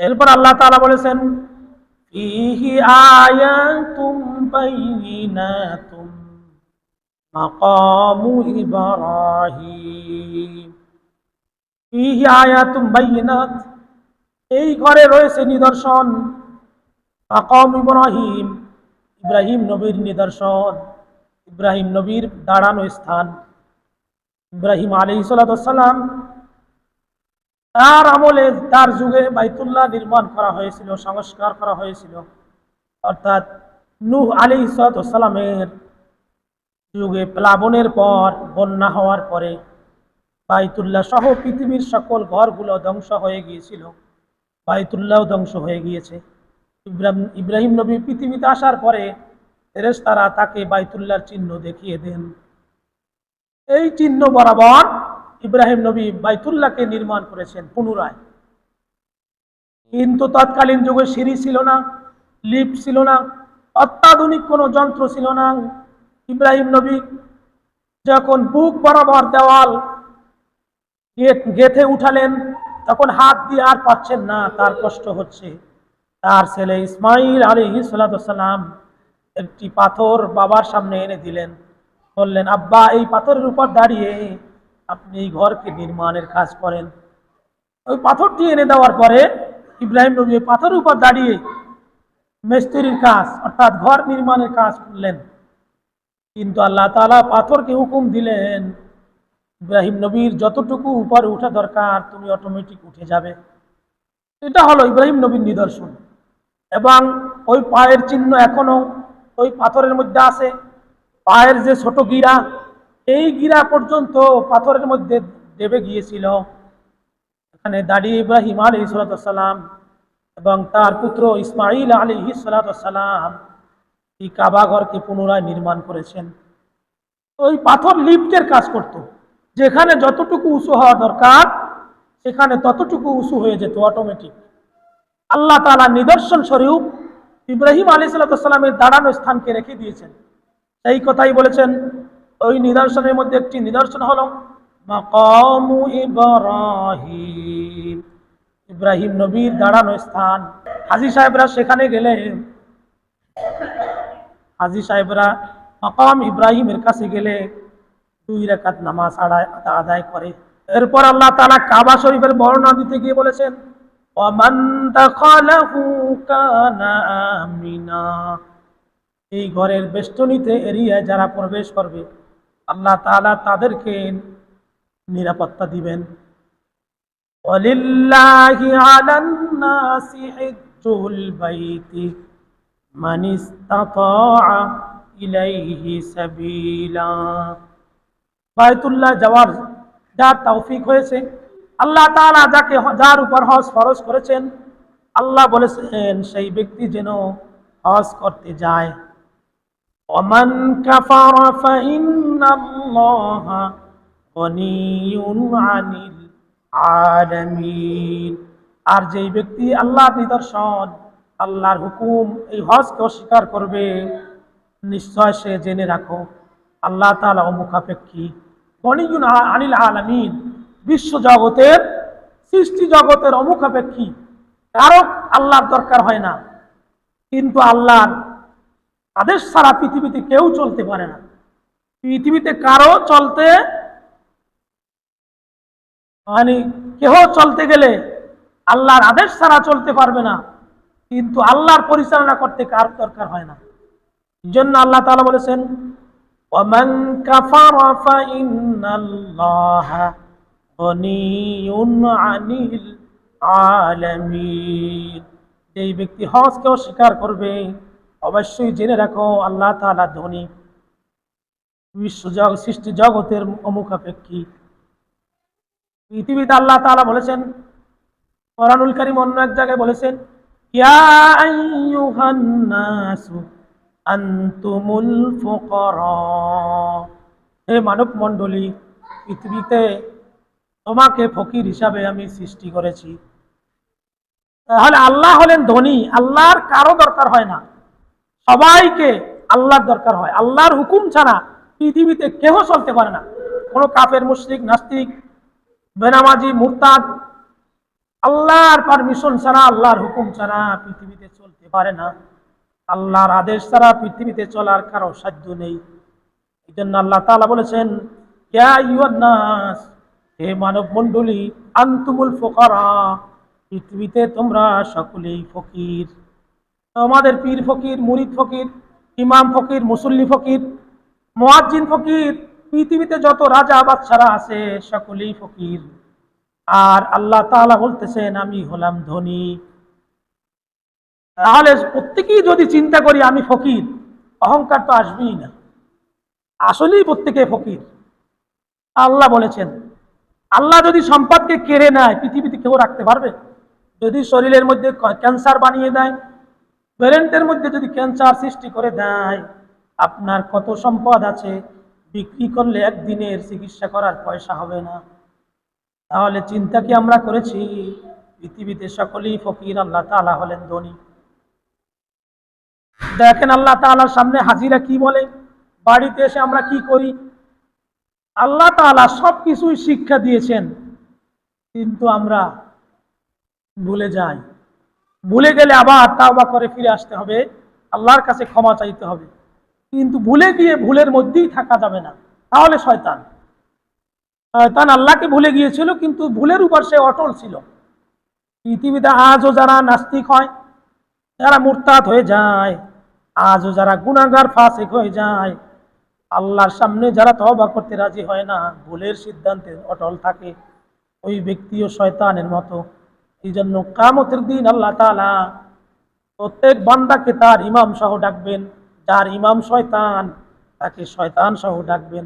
এরপর আল্লাহ তালা বলেছেন এই ঘরে রয়েছে নিদর্শন। মাকাম ইব্রাহিম ইব্রাহিম নবীর নিদর্শন, ইব্রাহিম নবীর দাঁড়ানো স্থান। ইব্রাহিম আলী সালাম তার আমলে তার যুগে বাইতুল্লাহ নির্মাণ করা হয়েছিল, সংস্কার করা হয়েছিল। অর্থাৎ নূহ আলী সালামের যুগে প্লাবনের পর, বন্যা হওয়ার পরে বাইতুল্লাহ সহ পৃথিবীর সকল ঘরগুলো ধ্বংস হয়ে গিয়েছিল। বাইতুল্লাহ ধ্বংস হয়ে গিয়েছে। ইব্রাহিম নবী পৃথিবীতে আসার পরে ফেরেশতারা তাকে বাইতুল্লাহর চিহ্ন দেখিয়ে দেন। এই চিহ্ন বরাবর ইব্রাহিম নবী বাইতুল্লাহকে নির্মাণ করেছেন পুনরায়। কিন্তু তৎকালীন যুগে সিঁড়ি ছিল না, লিফট ছিল না, অত্যাধুনিক কোনো যন্ত্র ছিল না। ইব্রাহিম নবী যখন বুক বরাবর দেওয়াল গেথে উঠালেন, তখন হাত দিয়ে আর পাচ্ছেন না, তার কষ্ট হচ্ছে। তার ছেলে ইসমাইল আলী সালাম একটি পাথর বাবার সামনে এনে দিলেন। বললেন, আব্বা, এই পাথরের উপর দাঁড়িয়ে আপনি এই ঘরকে নির্মাণের কাজ করেন। ওই পাথরটি এনে দেওয়ার পরে ইব্রাহিম নবী ওই পাথরের উপর দাঁড়িয়ে মিস্ত্রির কাজ, অর্থাৎ ঘর নির্মাণের কাজ করলেন। কিন্তু আল্লাহ তালা পাথরকে হুকুম দিলেন, ইব্রাহিম নবীর যতটুকু উপরে উঠা দরকার, তুমি অটোমেটিক উঠে যাবে। এটা হলো ইব্রাহিম নবীর নিদর্শন। এবং ওই পায়ের চিহ্ন এখনও ওই পাথরের মধ্যে আছে। পায়ের যে ছোট গিরা এই গিরা পর্যন্ত পাথরের মধ্যে দেবে গিয়েছিল। এখানে দাঁড়িয়ে ইব্রাহিম আলী সালাম এবং তার পুত্র ইসমাইল আলী সালাম এই কাবাঘরকে পুনরায় নির্মাণ করেছেন। ওই পাথর লিফটের কাজ করত। যেখানে যতটুকু উঁচু হওয়া দরকার, সেখানে ততটুকু উঁচু হয়ে যেত অটোমেটিক আল্লাহ তালা নিদর্শন স্বরূপ ইব্রাহিম আলী সাল্লামের দাঁড়ানো স্থানকে রেখে দিয়েছেন। সেই কথাই বলেছেন ওই নিদর্শনের মধ্যে একটি নিদর্শন হলো মাকামু ইব্রাহিম। ইব্রাহিম নবীর দাঁড়ানো স্থান। হাজি সাহেবরা সেখানে গেলে। হাজি সাহেবরা মাকাম ইব্রাহিমের কাছে গেলে দুই রাকাত নামাজ আদায় আদায় করে। এরপর আল্লাহ তালা কাবা শরীফের বর্ণনা দিতে গিয়ে বলেছেন এই ঘরের বেষ্টনীতে এরিয়ায় যারা প্রবেশ করবে আল্লাহ তাআলা তাদেরকে নিরাপত্তা দিবেন। ইলাইহি বায়তুল্লাহ যাওয়ার যার তৌফিক হয়েছে, আল্লাহ তাআলা যাকে যার উপর হজ ফরজ করেছেন, আল্লাহ বলেছেন, সেই ব্যক্তি যেন হজ করতে যায়। ওমান কাফারা ফাইন্নাল্লাহা গনিয়ুন আনিল আলামিন আর যেই ব্যক্তি আল্লাহর নিদর্শন, আল্লাহর হুকুম, এই হজকে অস্বীকার করবে, নিশ্চয় সে জেনে রাখো, আল্লাহ তাআলা অমুখাপেক্ষী। গনিয়ুন আ- আনিল আলামিন, বিশ্ব জগতের, সৃষ্টি জগতের অমুখাপেক্ষী। কারও আল্লাহর দরকার হয় না, কিন্তু আল্লাহর আদেশ ছাড়া পৃথিবীতে কেউ চলতে পারে না পৃথিবীতে কারো চলতে মানে কেহ চলতে গেলে আল্লাহর আদেশ ছাড়া চলতে পারবে না কিন্তু আল্লাহর পরিচালনা করতে কার দরকার হয় না এই জন্য আল্লাহ তাআলা বলেছেন ومن كفر فإن الله غني عن العالمين যেই ব্যক্তি হজকে অস্বীকার করবে অবশ্যই জেনে রাখো, আল্লাহ তাআলা ধনী। বিশ্ব সৃষ্টি জগতের অমুখাপেক্ষী পৃথিবীতে আল্লাহ তাআলা বলেছেন, কোরআনুল কারীম অন্য এক জায়গায় বলেছেন হে মানব মণ্ডলী পৃথিবীতে তোমাকে ফকির হিসাবে আমি সৃষ্টি করেছি। তাহলে আল্লাহ হলেন ধনী, আল্লাহর কারও দরকার হয় না। সবাইকে আল্লাহর দরকার হয়। আল্লাহর হুকুম ছাড়া পৃথিবীতে কেহ চলতে পারে না। কোনো কাফের, মুশরিক, নাস্তিক, বেনামাজি, মুরতাদ, আল্লাহর পারমিশন ছাড়া, আল্লাহর হুকুম ছাড়া পৃথিবীতে চলতে পারে না। আল্লাহর আদেশ ছাড়া পৃথিবীতে চলার কারও সাধ্য নেই। এই জন্য আল্লাহ তালা বলেছেন হে মানব মণ্ডলী আনতুমুল ফুকারা, পৃথিবীতে তোমরা সকলেই ফকির। আমাদের পীর ফকির, মুরিদ ফকির, ইমাম ফকির, মুসল্লি ফকির, মুয়াজ্জিন ফকির, পৃথিবীতে যত রাজা বাদশারা আছে, সকলেই ফকির। আর আল্লাহ তাআলা বলতেছেন, আমি হলাম ধনী। তাহলে প্রত্যেকেই যদি চিন্তা করি, আমি ফকির, অহংকার তো আসবেই না। আসলেই প্রত্যেকে ফকির। আল্লাহ বলেছেন, আল্লাহ যদি সম্পদকে কেড়ে নেয়, পৃথিবীতে কেউ রাখতে পারবে? যদি শরীরের মধ্যে ক্যান্সার বানিয়ে দেয় ব্রেনের মধ্যে যদি ক্যান্সার সৃষ্টি করে দেয়, আপনার কত সম্পদ আছে? বিক্রি করলে একদিনের চিকিৎসা করার পয়সা হবে না। তাহলে চিন্তা কি আমরা করেছি? পৃথিবীতে সকলেই ফকির, আল্লাহ তাআলা হলেন ধনী। দেখেন আল্লাহ তাআলার সামনে হাজিরা কি বলে? বাড়িতে এসে আমরা কি করি? আল্লাহ তাআলা সব কিছুই শিক্ষা দিয়েছেন। কিন্তু আমরা ভুলে যাই। ভুলে গেলে আবার তাওবা করে ফিরে আসতে হবে, আল্লাহর কাছে ক্ষমা চাইতে হবে। কিন্তু ভুলে গিয়ে ভুলের মধ্যেই থাকা যাবে না। তাহলে শয়তান। শয়তান আল্লাহকে ভুলে গিয়েছিল, কিন্তু ভুলের উপর সে অটল ছিল। পৃথিবীতে আজও যারা নাস্তিক হয়, যারা মুরতাদ হয়ে যায়, আজও যারা গুণাগার ফাসিক হয়ে যায়, আল্লাহর সামনে যারা তহবা করতে রাজি হয় না, ভুলের সিদ্ধান্তে অটল থাকে। ওই ব্যক্তিও শয়তানের মতো। এই জন্য কামতের দিন আল্লাহ তালা প্রত্যেক বান্দাকে তার ইমাম সহ ডাকবেন, যার ইমাম শয়তান, তাকে শয়তান সহ ডাকবেন।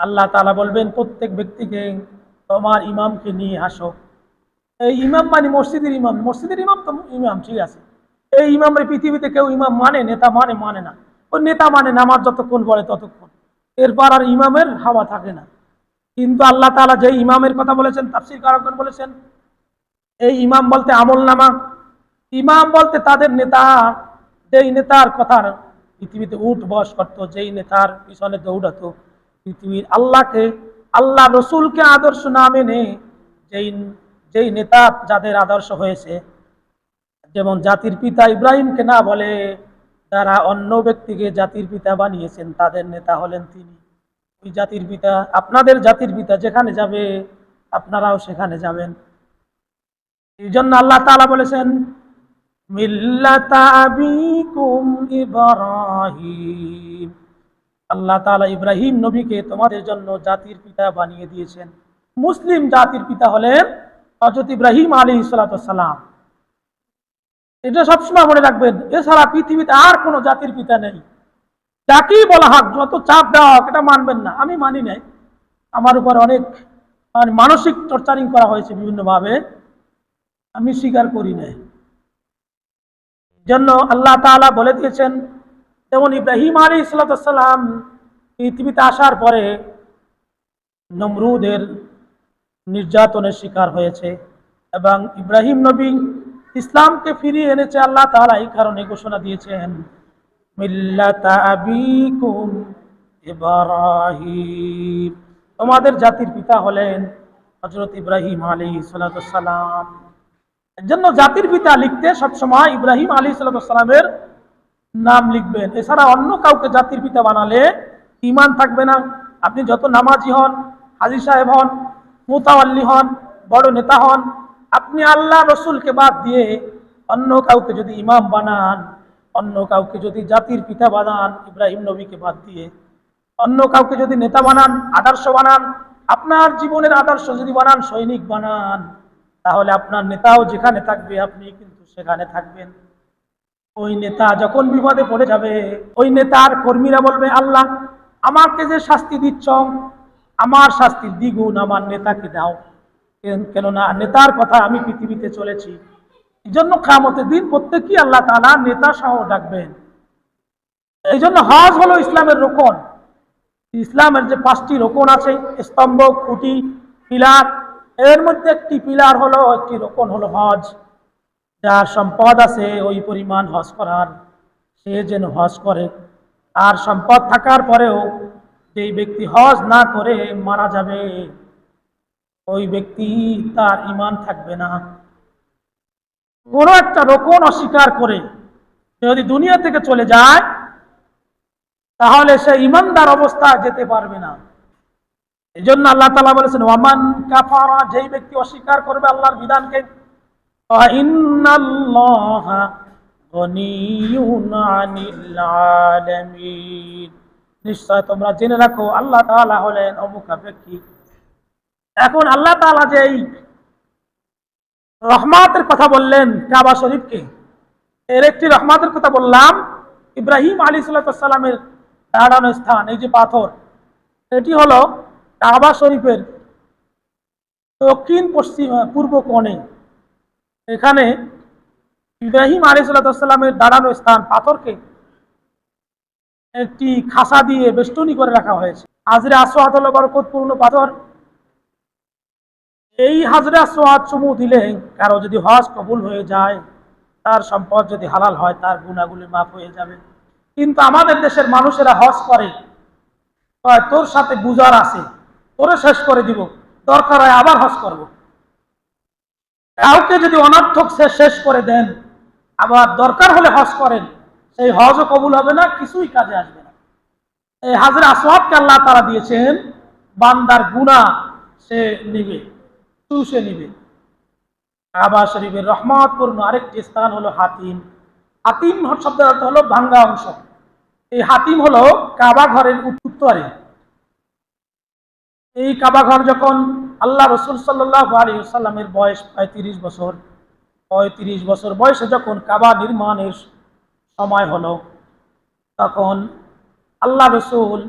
আল্লাহ তালা বলবেন, প্রত্যেক ব্যক্তিকে তোমার ইমামকে নিয়ে আসো। এই ইমাম মানে মসজিদের ইমাম। মসজিদের ইমাম তো ইমাম, ঠিক আছে। এই ইমামের পৃথিবীতে কেউ ইমাম মানে নেতা মানে মানে না। ও নেতা মানে নামাজ যতক্ষণ পড়ে ততক্ষণ। এরপর আর ইমামের হাওয়া থাকে না। কিন্তু আল্লাহ তাআলা যে ইমামের কথা বলেছেন, তাফসির কারকগণ বলেছেন, এই ইমাম বলতে আমল নামা। ইমাম বলতে তাদের নেতা, যেই নেতার কথার পৃথিবীতে উঠ বস করতো, যেই নেতার পিছনে দৌড়াতো, পৃথিবীর আল্লাহকে, আল্লাহ রসুলকে আদর্শ না মেনে যেই যেই নেতা যাদের আদর্শ হয়েছে, যেমন জাতির পিতা ইব্রাহিমকে না বলে যারা অন্য ব্যক্তিকে জাতির পিতা বানিয়েছেন, তাদের নেতা হলেন তিনি। ওই জাতির পিতা, আপনাদের জাতির পিতা যেখানে যাবে, আপনারাও সেখানে যাবেন। এই জন্য আল্লাহ তাআলা বলেছেন আল্লাহ তাআলা ইব্রাহিম নবীকে তোমাদের জন্য জাতির পিতা বানিয়ে দিয়েছেন। মুসলিম জাতির পিতা হলেন হযরত ইব্রাহিম আলাইহিস সালাম। এটা সবসময় মনে রাখবেন, এছাড়া পৃথিবীতে আর কোনো জাতির পিতা নেই। যাকেই বলা হোক, যত চাপ দেওয়া হোক, এটা মানবেন না। আমি মানি নাই। আমার উপর অনেক মানে মানসিক টর্চারিং করা হয়েছে বিভিন্নভাবে। আমি স্বীকার করি নাই। জন্য আল্লাহ তাআলা বলে দিয়েছেন, যেমন ইব্রাহিম আলী ইসলাতাম পৃথিবীতে আসার পরে নমরুদের নির্যাতনের শিকার হয়েছে এবং ইব্রাহিম নবী ইসলামকে ফিরিয়ে এনেছে আল্লাহ তাআলা এই কারণে ঘোষণা দিয়েছেন তোমাদের জাতির পিতা হলেন হযরত ইব্রাহিম আলাইহিস সালাম। এর জন্য জাতির পিতা লিখতে সবসময় ইব্রাহিম আলী সালামের নাম লিখবেন। এছাড়া অন্য কাউকে জাতির পিতা বানালে ইমান থাকবে না। আপনি যত নামাজি হন, হাজি সাহেব হন, মুতাওয়াল্লি হন, বড় নেতা হন আপনি আল্লাহ রসুলকে বাদ দিয়ে অন্য কাউকে যদি ইমাম বানান, অন্য কাউকে যদি জাতির পিতা বানান, ইব্রাহিম নবীকে বাদ দিয়ে, অন্য কাউকে যদি নেতা বানান, আদর্শ বানান, আপনার জীবনের আদর্শ যদি বানান, সৈনিক বানান, তাহলে আপনার নেতাও যেখানে থাকবে, আপনি কিন্তু সেখানে থাকবেন। ওই নেতা যখন বিপদে পড়ে যাবে, ওই নেতার কর্মীরা বলবে, আল্লাহ, আমাকে যে শাস্তি দিচ্ছ, আমার শাস্তির দ্বিগুণ আমার নেতাকে দাও। কেননা নেতার কথা আমি পৃথিবীতে চলেছি। এই জন্য কামতের দিন প্রত্যেকই আল্লাহ তালা নেতা সহ ডাকবেন। এই জন্য হজ হলো ইসলামের রোকন। ইসলামের যে পাঁচটি রোকন আছে, স্তম্ভ, খুঁটি, পিলার, এর মধ্যে একটি পিলার হলো, একটি রোকন হলো হজ। যার সম্পদ আছে, ওই পরিমাণ হজ করার। সে যেন হজ করে। আর সম্পদ থাকার পরেও যেই ব্যক্তি হজ না করে মারা যাবে। ওই ব্যক্তি তার ইমান থাকবে না। কোনো একটা রোকন অস্বীকার করে যদি দুনিয়া থেকে চলে যায়, তাহলে সে ইমানদার অবস্থা যেতে পারবে না। এই জন্য আল্লাহ তালা বলেছেন, ওয়ামান কাফারা যেই ব্যক্তি অস্বীকার করবে আল্লাহর বিধানকে নিশ্চয় তোমরা জেনে রাখো, আল্লাহ তালা হলেন অমুখাপেক্ষী। এখন আল্লাহ তাআলা যে রহমাতের কথা বললেন কাবা শরীফকে, এর একটি রহমাতের কথা বললাম, ইব্রাহিম আলী সাল্লামের দাঁড়ানো স্থান, এই যে পাথর, এটি হলো কাবা শরীফের দক্ষিণ, পশ্চিম, পূর্ব কোণে। এখানে ইব্রাহিম আলিসাল্লামের দাঁড়ানো স্থান, পাথরকে একটি খাসা দিয়ে বেষ্টনী করে রাখা হয়েছে। হাজরে আসোয়াদ হলো বরকতপূর্ণ পাথর। এই হাজরা আসোয়াদ সমূহ দিলে কারও যদি হজ কবুল হয়ে যায়, তার সম্পদ যদি হালাল হয়, তার গুণাগুলি মাফ হয়ে যাবে। কিন্তু আমাদের দেশের মানুষেরা হজ করে। তোর সাথে গুজার আছে, তোরে শেষ করে দিব, দরকার হয় আবার হজ করব। কাউকে যদি অনর্থক সে শেষ করে দেন, আবার দরকার হলে হজ করেন, সেই হজও কবুল হবে না, কিছুই কাজে আসবে না। এই হাজরা আসওয়াদকে আল্লাহ তারা দিয়েছেন, বান্দার গুণা সে নিবে। চুষে নিবে। কাবা শরীফের রহমতপূর্ণ আরেকটি স্থান হলো হাতিম। হাতিম শব্দের অর্থ হলো ভাঙ্গা অংশ। এই হাতিম হলো কাবা ঘরের উত্তরে এই কাবা ঘর যখন আল্লাহ রসুল সাল্লাহ আলী সাল্লামের বয়স পঁয়ত্রিশ বছর পঁয়ত্রিশ বছর বয়সে যখন কাবা নির্মাণের সময় হলো, তখন আল্লাহ রসুল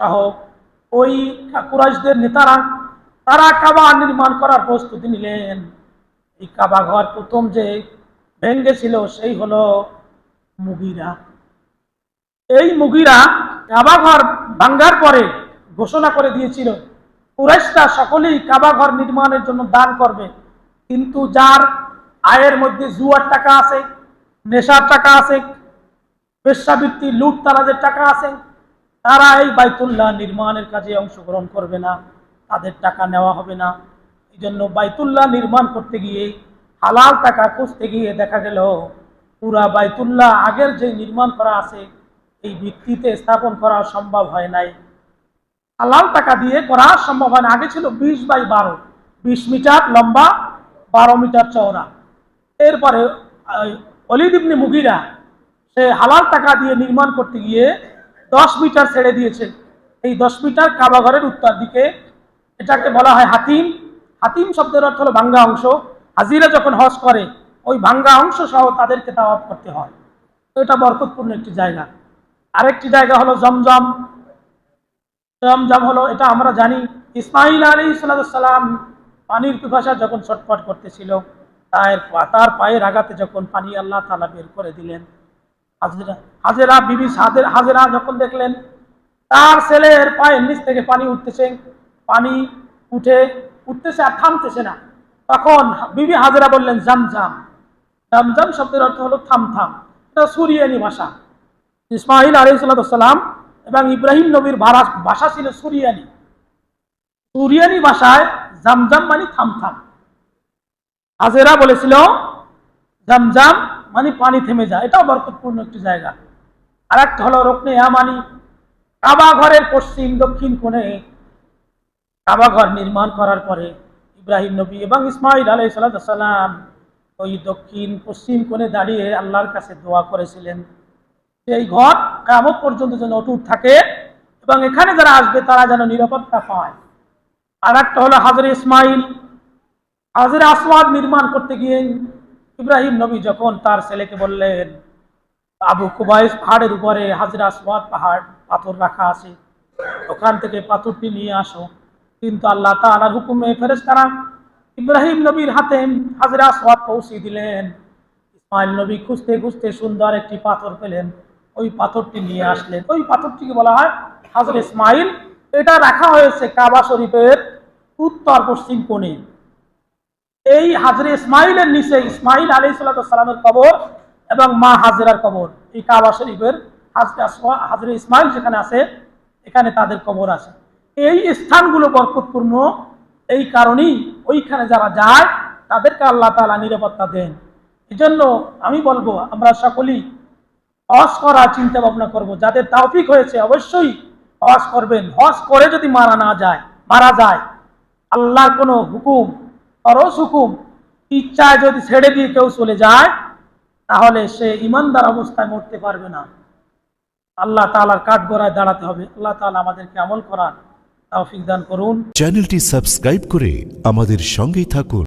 সহ ওই কুরাইশদের নেতারা তারা কাবা নির্মাণ করার প্রস্তুতি নিলেন। এই কাবা ঘর প্রথম যে ভেঙ্গেছিল সেই হলো মুগিরা। এই মুগিরা কাবা ঘর ভাঙ্গার পরে ঘোষণা করে দিয়েছিল, কুরাইশরা সকলেই কাবা ঘর নির্মাণের জন্য দান করবে। কিন্তু যার আয়ের মধ্যে জুয়ার টাকা আছে, নেশার টাকা আছে পেশাবৃত্তি লুট তারা যে টাকা আছে, তারা এই বাইতুল্লাহ নির্মাণের কাজে অংশগ্রহণ করবে না। তাদের টাকা নেওয়া হবে না। এই জন্য বাইতুল্লাহ নির্মাণ করতে গিয়ে হালাল টাকা খুঁজতে গিয়ে দেখা গেল পুরা বাইতুল্লাহ আগের যে নির্মাণ করা আছে এই ভিত্তিতে স্থাপন করা সম্ভব হয় নাই। হালাল টাকা দিয়ে করা সম্ভব হয় না। আগে ছিল বিশ বাই বারো। বিশ মিটার লম্বা বারো মিটার চওড়া। এরপরে আহ, অলিদ ইবনে মুগিরা সে হালাল টাকা দিয়ে নির্মাণ করতে গিয়ে দশ মিটার ছেড়ে দিয়েছে। এই দশ মিটার কাবাঘরের উত্তর দিকে এটাকে বলা হয় হাতিম। হাতিম শব্দের অর্থ হলো ভাঙ্গা অংশ। হাজিরা যখন হজ করে, ওই ভাঙ্গা অংশ সহ তাদেরকে তাওয়াফ করতে হয়। তো এটা বরকতপূর্ণ একটি জায়গা। আরেকটি জায়গা হলো জমজম। জমজম হলো, এটা আমরা জানি ইসমাইল আলী সালাম পানির পিপাসা যখন ছটফট করতেছিল, তার তার পায়ের আঘাতে যখন পানি আল্লাহ তালা বের করে দিলেন, হাজেরা হাজেরা, বিবি হাজেরা যখন দেখলেন, তার ছেলের পায়ের নিচ থেকে পানি উঠতেছে পানি উঠে উঠতেছে আর থামতেছে না। তখন বিবি হাজেরা বললেন, জামজাম। জামজাম শব্দের অর্থ হলো থাম এটা সুরিয়ানি ভাষা। ইসমাইল আলী সাল্লাম এবং ইব্রাহিম নবীর ভাষা ছিল সুরিয়ানি। সুরিয়ানি ভাষায় জামজাম মানে থাম থাম হাজেরা বলেছিল, জামজাম মানে পানি থেমে যায়। এটাও বরকতপূর্ণ একটি জায়গা। আর একটা হলো রকনে ইয়ামানি কাবা ঘরের পশ্চিম দক্ষিণ কোণে কাবা ঘর নির্মাণ করার পরে ইব্রাহিম নবী এবং ইসমাইল আলাই সাল্লাম ওই দক্ষিণ পশ্চিম কোণে দাঁড়িয়ে আল্লাহর কাছে দোয়া করেছিলেন। এই ঘর কামত পর্যন্ত যেন অটুট থাকে এবং এখানে যারা আসবে তারা যেন নিরাপত্তা পায়। আর একটা হলো হাজরে ইসমাইল। হাজরে আসওয়াদ নির্মাণ করতে গিয়ে ইব্রাহিম নবী যখন তার ছেলেকে বললেন, আবু কুবাইস পাহাড়ের উপরে হাজরা আসওয়াদ পাহাড়, পাথর রাখা আছে, ওখান থেকে পাথরটি নিয়ে আসো। কিন্তু আল্লাহ তাআলার হুকুমে ফেরেশতারা ইব্রাহিম নবীর হাতে হাজরা আসওয়াদ পৌঁছে দিলেন। ইসমাইল নবী খুঁজতে খুঁজতে সুন্দর একটি পাথর পেলেন। ওই পাথরটি নিয়ে আসলেন। ওই পাথরটিকে বলা হয় হাজর ইসমাইল। এটা রাখা হয়েছে কাবা শরীফের উত্তর পশ্চিম কোণে। এই হাজরে ইসমাইলের নিচে ইসমাইল আলী সাল্লামের কবর এবং মা হাজরার কবর। এই কাবা শরীফের হাজরে ইসমাইল যেখানে আছে, এখানে তাদের কবর আছে। এই স্থানগুলো বরকতপূর্ণ। এই কারণেই ওইখানে যারা যায়, তাদেরকে আল্লাহ তাআলা নিরাপত্তা দেন। এজন্য আমি বলব, আমরা সকলেই হজ করার চিন্তা ভাবনা করব। যাদের তাওফিক হয়েছে অবশ্যই হজ করবেন। হজ করে যদি মারা না যায়, মারা যায়, আল্লাহর কোনো হুকুম, ফরজ হুকুম, ইচ্ছায় যদি ছেড়ে দিয়ে কেউ চলে যায়, তাহলে সে ইমানদার অবস্থায় মরতে পারবে না। আল্লাহ তালার কাঠ গড়ায় দাঁড়াতে হবে। আল্লাহ তাআলা আমাদেরকে আমল করার তৌফিক দান করুন। চ্যানেলটি সাবস্ক্রাইব করে আমাদের সঙ্গেই থাকুন।